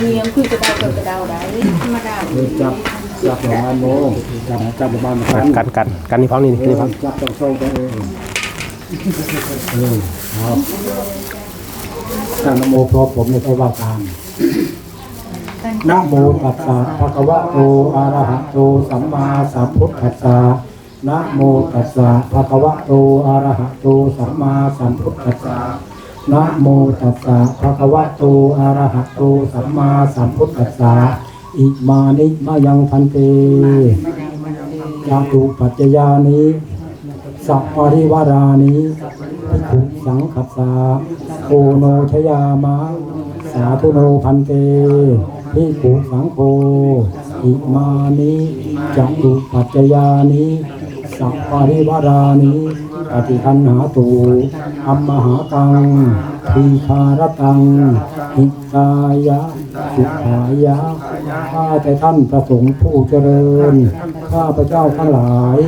เนียคุยกระดาวกับกระดาวได้ธรรมดาเออจับจับประมาณโมงจับจับประมาณกันกันกันกันนี่ฟังนี่นี่ฟังจับต้องส่งตัวเองเออเอาตั้งนโมพร้อมผมในใช้ว่าตามนะโมตัสสะภะคะวะโตอะระหะโตสัมมาสัมพุทธัสสะนะโมตัสสะภะคะวะโตอะระหะโตสัมมาสัมพุทธัสสะ นะโมตัสสะภะคะวะโตอะระหะโตสัมมาสัมพุทธัสสะอิมานิมายังพันเตยาตุปัจจยานิสัพปริวารานิภิกขุสังขัสสะโอโนชยามะสาธุโนพันเตภิกขุสังโฆอิมานิจัตุปัจจยานิ สัพปริวารานิปฏิคันหาตูอัมมหากังทีคารตังหิตายะสุขายะข้าแต่ท่านประสงค์ผู้เจริญ ข้าพระเจ้าทั้งหลาย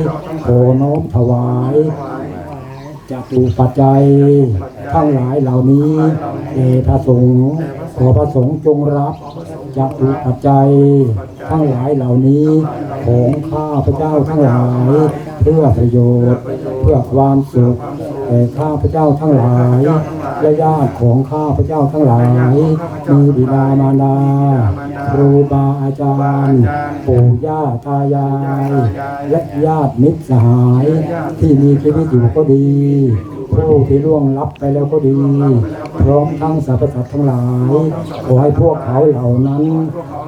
ขอน้อมถวาย ตุปัจจัยทั้งหลายเหล่านี้เอพระสงฆ์ขอพระสงฆ์จงรับจตุปัจจัยทั้งหลายเหล่านี้ ของข้าพระเจ้าทั้งหลาย เพื่อประโยชน์ เพื่อความสุขแก่ข้าพระเจ้าทั้งหลาย และญาติของข้าพระเจ้าทั้งหลาย มีบิดามารดาครูบาอาจารย์ปู่ย่าตายาย และญาติมิตรสหาย ที่มีชีวิตอยู่ก็ดีผู้ที่ล่วงลับไปแล้วก็ดี พร้อมทั้งสรรพสัตว์ทั้งหลาย ขอให้พวกเขาเหล่านั้น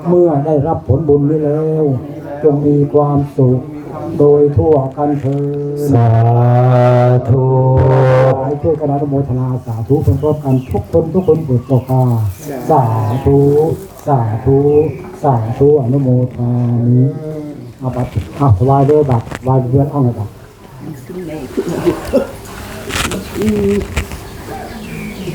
เมื่อได้รับผลบุญนี้แล้ว จงมีความสุขโดยทั่วกันเถิดสาธุ ช่วยกันอนุโมทนาสาธุพร้อมกันทุกคนทุกคนเปิดตัวกาสาธุสาธุสาธุอนุโมทานี้อาบัตรอาถวายด้วยบัตรวายเพื่อนเอางบัตร